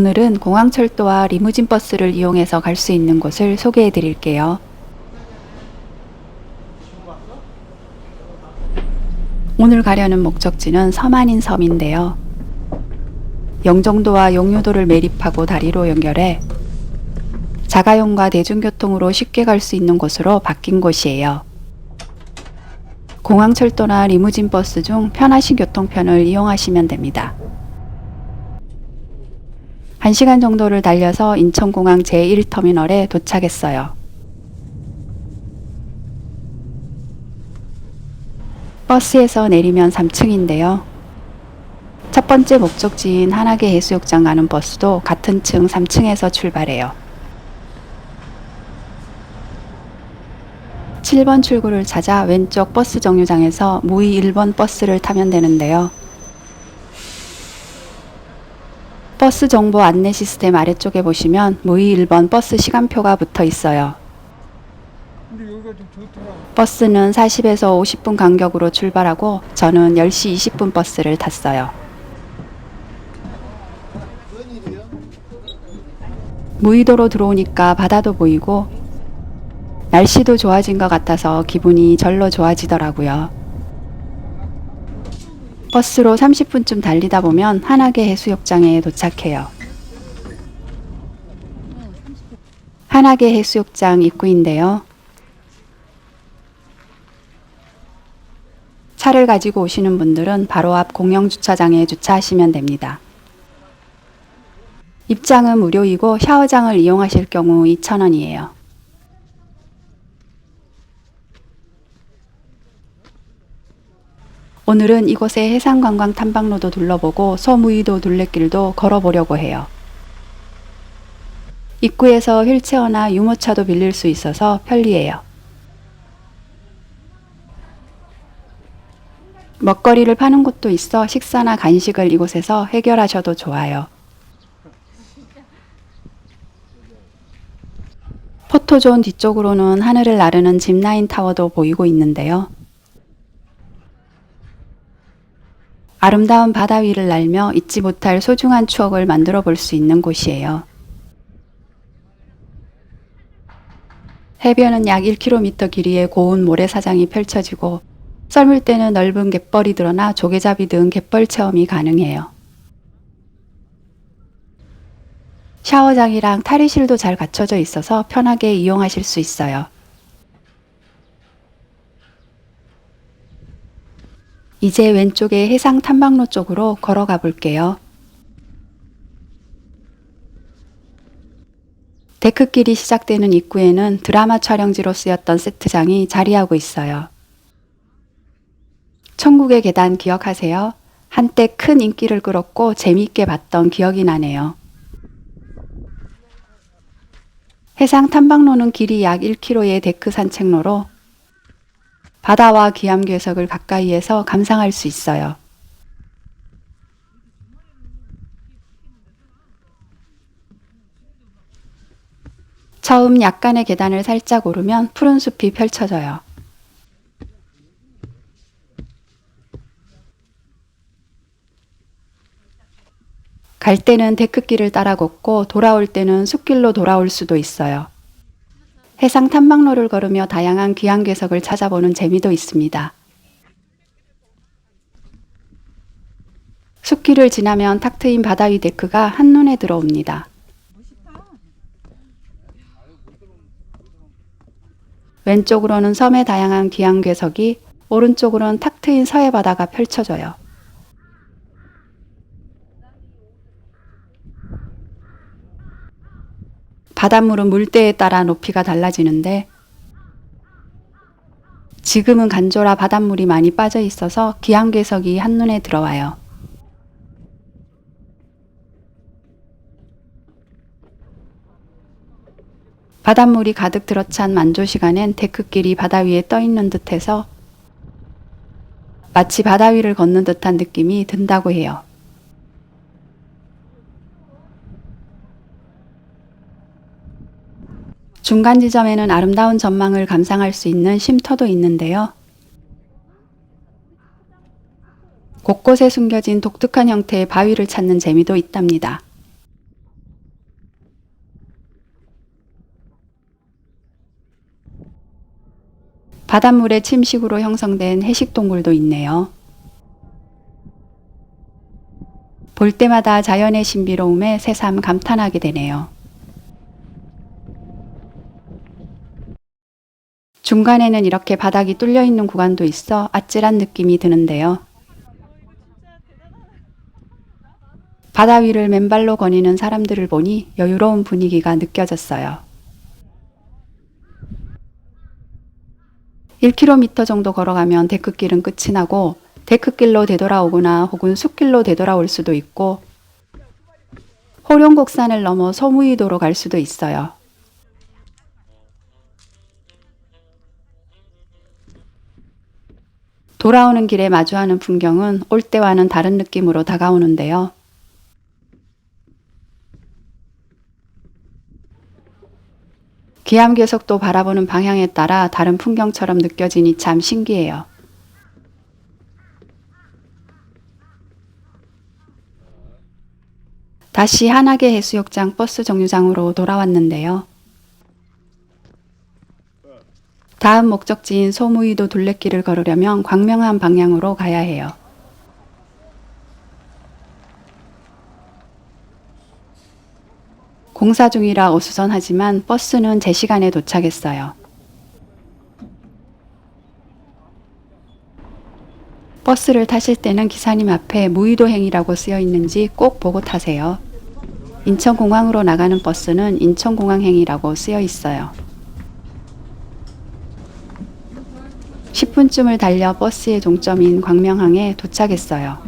오늘은 공항철도와 리무진 버스를 이용해서 갈 수 있는 곳을 소개해 드릴게요. 오늘 가려는 목적지는 서만인 섬인데요. 영종도와 용유도를 매립하고 다리로 연결해 자가용과 대중교통으로 쉽게 갈 수 있는 곳으로 바뀐 곳이에요. 공항철도나 리무진 버스 중 편하신 교통편을 이용하시면 됩니다. 1시간 정도를 달려서 인천공항 제1터미널에 도착했어요. 버스에서 내리면 3층인데요. 첫 번째 목적지인 한하계 해수욕장 가는 버스도 같은 층 3층에서 출발해요. 7번 출구를 찾아 왼쪽 버스 정류장에서 무의 1번 버스를 타면 되는데요. 버스 정보 안내 시스템 아래쪽에 보시면 무의 1번 버스 시간표가 붙어 있어요. 버스는 40에서 50분 간격으로 출발하고 저는 10시 20분 버스를 탔어요. 무의도로 들어오니까 바다도 보이고 날씨도 좋아진 것 같아서 기분이 절로 좋아지더라고요. 버스로 30분쯤 달리다 보면 한하계 해수욕장에 도착해요. 한하계 해수욕장 입구인데요. 차를 가지고 오시는 분들은 바로 앞 공영 주차장에 주차하시면 됩니다. 입장은 무료이고 샤워장을 이용하실 경우 2,000원이에요. 오늘은 이곳의 해상관광 탐방로도 둘러보고 소무이도 둘레길도 걸어보려고 해요. 입구에서 휠체어나 유모차도 빌릴 수 있어서 편리해요. 먹거리를 파는 곳도 있어 식사나 간식을 이곳에서 해결하셔도 좋아요. 포토존 뒤쪽으로는 하늘을 나르는 짚라인 타워도 보이고 있는데요. 아름다운 바다 위를 날며 잊지 못할 소중한 추억을 만들어 볼 수 있는 곳이에요. 해변은 약 1km 길이의 고운 모래사장이 펼쳐지고 썰물 때는 넓은 갯벌이 드러나 조개잡이 등 갯벌 체험이 가능해요. 샤워장이랑 탈의실도 잘 갖춰져 있어서 편하게 이용하실 수 있어요. 이제 왼쪽에 해상 탐방로 쪽으로 걸어가 볼게요. 데크길이 시작되는 입구에는 드라마 촬영지로 쓰였던 세트장이 자리하고 있어요. 천국의 계단 기억하세요? 한때 큰 인기를 끌었고 재미있게 봤던 기억이 나네요. 해상 탐방로는 길이 약 1km의 데크 산책로로 바다와 기암괴석을 가까이에서 감상할 수 있어요. 처음 약간의 계단을 살짝 오르면 푸른 숲이 펼쳐져요. 갈 때는 데크길을 따라 걷고 돌아올 때는 숲길로 돌아올 수도 있어요. 해상 탐방로를 걸으며 다양한 귀한괴석을 찾아보는 재미도 있습니다. 숲길을 지나면 탁 트인 바다 위 데크가 한눈에 들어옵니다. 왼쪽으로는 섬의 다양한 귀한괴석이 오른쪽으로는 탁 트인 서해 바다가 펼쳐져요. 바닷물은 물때에 따라 높이가 달라지는데 지금은 간조라 바닷물이 많이 빠져 있어서 기암괴석이 한눈에 들어와요. 바닷물이 가득 들어찬 만조 시간엔 데크길이 바다 위에 떠 있는 듯해서 마치 바다 위를 걷는 듯한 느낌이 든다고 해요. 중간 지점에는 아름다운 전망을 감상할 수 있는 쉼터도 있는데요. 곳곳에 숨겨진 독특한 형태의 바위를 찾는 재미도 있답니다. 바닷물의 침식으로 형성된 해식동굴도 있네요. 볼 때마다 자연의 신비로움에 새삼 감탄하게 되네요. 중간에는 이렇게 바닥이 뚫려 있는 구간도 있어 아찔한 느낌이 드는데요. 바다 위를 맨발로 거니는 사람들을 보니 여유로운 분위기가 느껴졌어요. 1km 정도 걸어가면 데크길은 끝이 나고 데크길로 되돌아오거나 혹은 숲길로 되돌아올 수도 있고 호룡곡산을 넘어 소무이도로 갈 수도 있어요. 돌아오는 길에 마주하는 풍경은 올 때와는 다른 느낌으로 다가오는데요. 기암괴석도 바라보는 방향에 따라 다른 풍경처럼 느껴지니 참 신기해요. 다시 한하계 해수욕장 버스 정류장으로 돌아왔는데요. 다음 목적지인 소무이도 둘레길을 걸으려면 광명한 방향으로 가야 해요. 공사 중이라 어수선하지만 버스는 제 시간에 도착했어요. 버스를 타실 때는 기사님 앞에 무의도행이라고 쓰여 있는지 꼭 보고 타세요. 인천공항으로 나가는 버스는 인천공항행이라고 쓰여 있어요. 10분쯤을 달려 버스의 종점인 광명항에 도착했어요.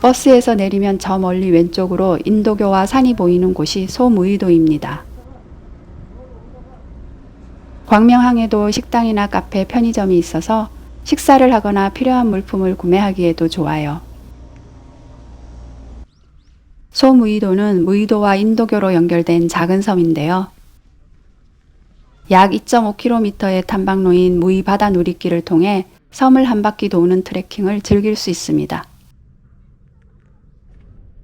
버스에서 내리면 저 멀리 왼쪽으로 인도교와 산이 보이는 곳이 소무이도입니다. 광명항에도 식당이나 카페, 편의점이 있어서 식사를 하거나 필요한 물품을 구매하기에도 좋아요. 소무이도는 무이도와 인도교로 연결된 작은 섬인데요. 약 2.5km의 탐방로인 무이 바다 누리길을 통해 섬을 한 바퀴 도는 트레킹을 즐길 수 있습니다.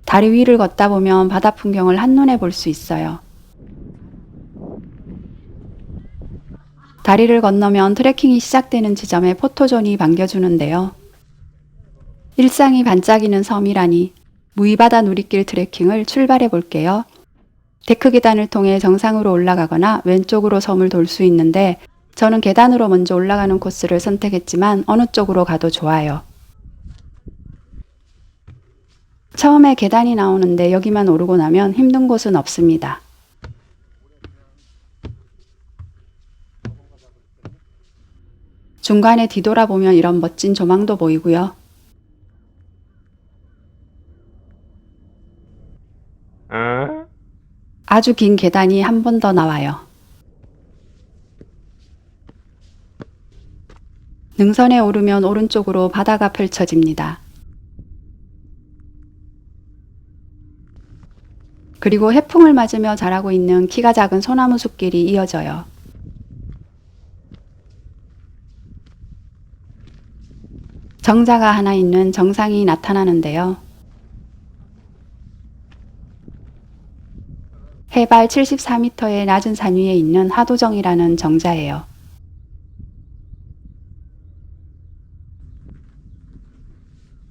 다리 위를 걷다 보면 바다 풍경을 한눈에 볼 수 있어요. 다리를 건너면 트레킹이 시작되는 지점에 포토존이 반겨주는데요. 일상이 반짝이는 섬이라니 무이바다 누리길 트레킹을 출발해 볼게요. 데크 계단을 통해 정상으로 올라가거나 왼쪽으로 섬을 돌 수 있는데 저는 계단으로 먼저 올라가는 코스를 선택했지만 어느 쪽으로 가도 좋아요. 처음에 계단이 나오는데 여기만 오르고 나면 힘든 곳은 없습니다. 중간에 뒤돌아보면 이런 멋진 조망도 보이고요. 아주 긴 계단이 한 번 더 나와요. 능선에 오르면 오른쪽으로 바다가 펼쳐집니다. 그리고 해풍을 맞으며 자라고 있는 키가 작은 소나무 숲길이 이어져요. 정자가 하나 있는 정상이 나타나는데요. 해발 74m의 낮은 산 위에 있는 하도정이라는 정자예요.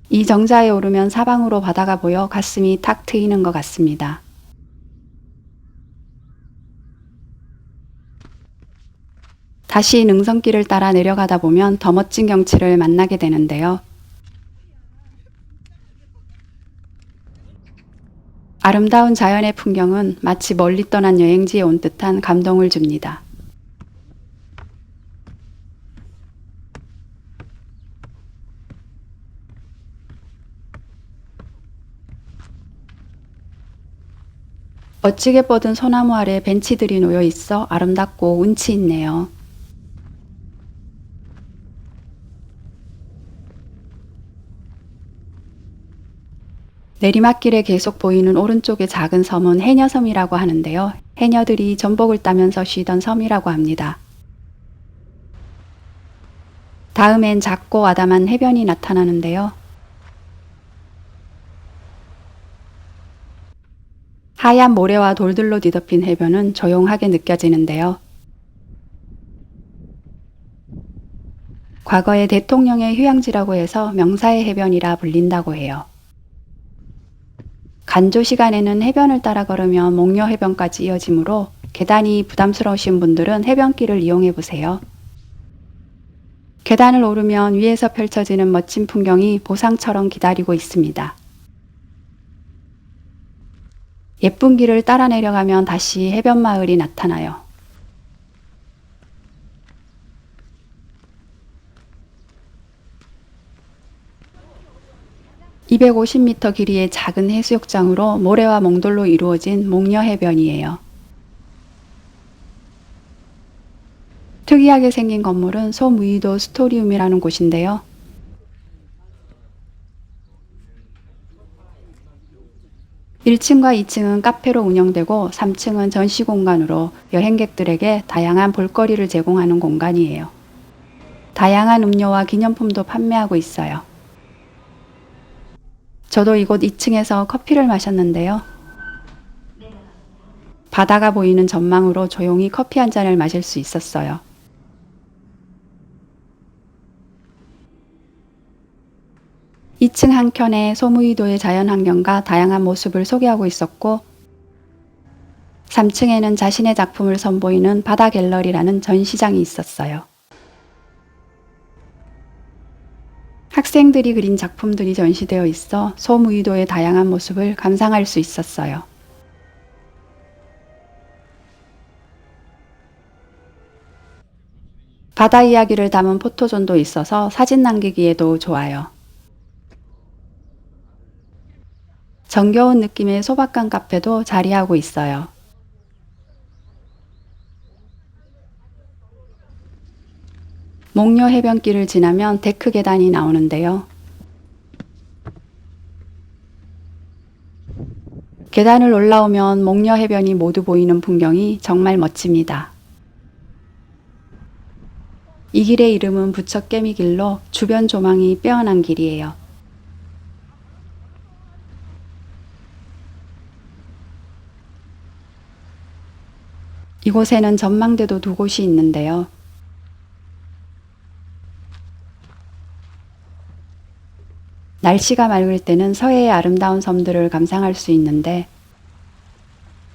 이 정자에 오르면 사방으로 바다가 보여 가슴이 탁 트이는 것 같습니다. 다시 능선길을 따라 내려가다 보면 더 멋진 경치를 만나게 되는데요. 아름다운 자연의 풍경은 마치 멀리 떠난 여행지에 온 듯한 감동을 줍니다. 멋지게 뻗은 소나무 아래 벤치들이 놓여 있어 아름답고 운치 있네요. 내리막길에 계속 보이는 오른쪽의 작은 섬은 해녀섬이라고 하는데요. 해녀들이 전복을 따면서 쉬던 섬이라고 합니다. 다음엔 작고 아담한 해변이 나타나는데요. 하얀 모래와 돌들로 뒤덮인 해변은 조용하게 느껴지는데요. 과거에 대통령의 휴양지라고 해서 명사의 해변이라 불린다고 해요. 간조 시간에는 해변을 따라 걸으면 목녀 해변까지 이어지므로 계단이 부담스러우신 분들은 해변길을 이용해 보세요. 계단을 오르면 위에서 펼쳐지는 멋진 풍경이 보상처럼 기다리고 있습니다. 예쁜 길을 따라 내려가면 다시 해변 마을이 나타나요. (250m) 길이의 작은 해수욕장으로 모래와 몽돌로 이루어진 목녀 해변이에요. 특이하게 생긴 건물은 소무이도 스토리움이라는 곳인데요. 1층과 2층은 카페로 운영되고 3층은 전시 공간으로 여행객들에게 다양한 볼거리를 제공하는 공간이에요. 다양한 음료와 기념품도 판매하고 있어요. 저도 이곳 2층에서 커피를 마셨는데요. 바다가 보이는 전망으로 조용히 커피 한 잔을 마실 수 있었어요. 이층 한켠에 소무이도의 자연환경과 다양한 모습을 소개하고 있었고 3층에는 자신의 작품을 선보이는 바다 갤러리라는 전시장이 있었어요. 학생들이 그린 작품들이 전시되어 있어 소무이도의 다양한 모습을 감상할 수 있었어요. 바다 이야기를 담은 포토존도 있어서 사진 남기기에도 좋아요. 정겨운 느낌의 소박한 카페도 자리하고 있어요. 목녀 해변길을 지나면 데크 계단이 나오는데요. 계단을 올라오면 목녀 해변이 모두 보이는 풍경이 정말 멋집니다. 이 길의 이름은 부처 깨미 길로 주변 조망이 빼어난 길이에요. 이곳에는 전망대도 두 곳이 있는데요. 날씨가 맑을 때는 서해의 아름다운 섬들을 감상할 수 있는데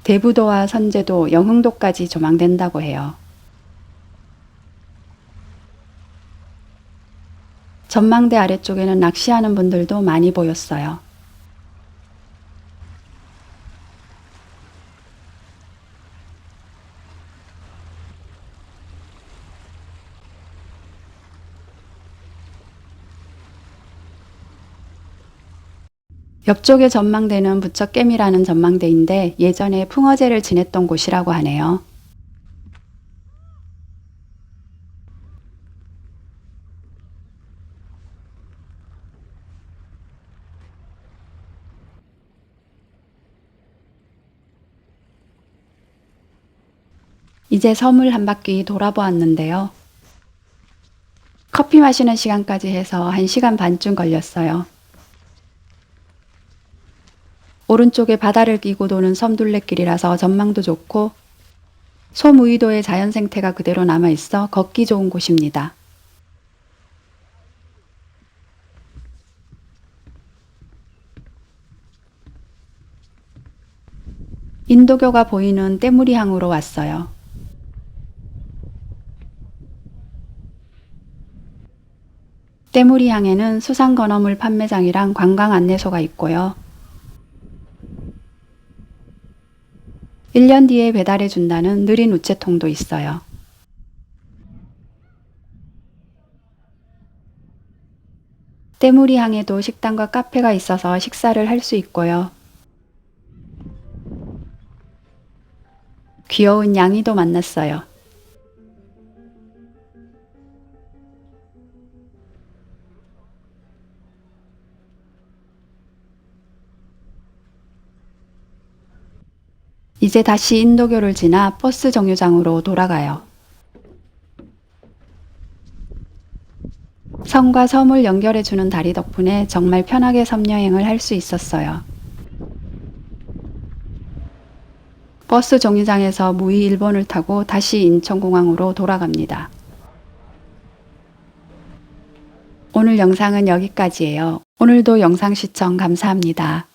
대부도와 선제도, 영흥도까지 조망된다고 해요. 전망대 아래쪽에는 낚시하는 분들도 많이 보였어요. 옆쪽의 전망대는 부처깸이라는 전망대인데 예전에 풍어제를 지냈던 곳이라고 하네요. 이제 섬을 한 바퀴 돌아보았는데요. 커피 마시는 시간까지 해서 1시간 반쯤 걸렸어요. 오른쪽에 바다를 끼고 도는 섬둘레길이라서 전망도 좋고 소무이도의 자연 생태가 그대로 남아 있어 걷기 좋은 곳입니다. 인도교가 보이는 때무리 항으로 왔어요. 때무리 항에는 수상 건어물 판매장이랑 관광 안내소가 있고요. 1년 뒤에 배달해 준다는 느린 우체통도 있어요. 때무리 항에도 식당과 카페가 있어서 식사를 할 수 있고요. 귀여운 양이도 만났어요. 이제 다시 인도교를 지나 버스 정류장으로 돌아가요. 섬과 섬을 연결해주는 다리 덕분에 정말 편하게 섬 여행을 할 수 있었어요. 버스 정류장에서 무의 1번을 타고 다시 인천공항으로 돌아갑니다. 오늘 영상은 여기까지예요. 오늘도 영상 시청 감사합니다.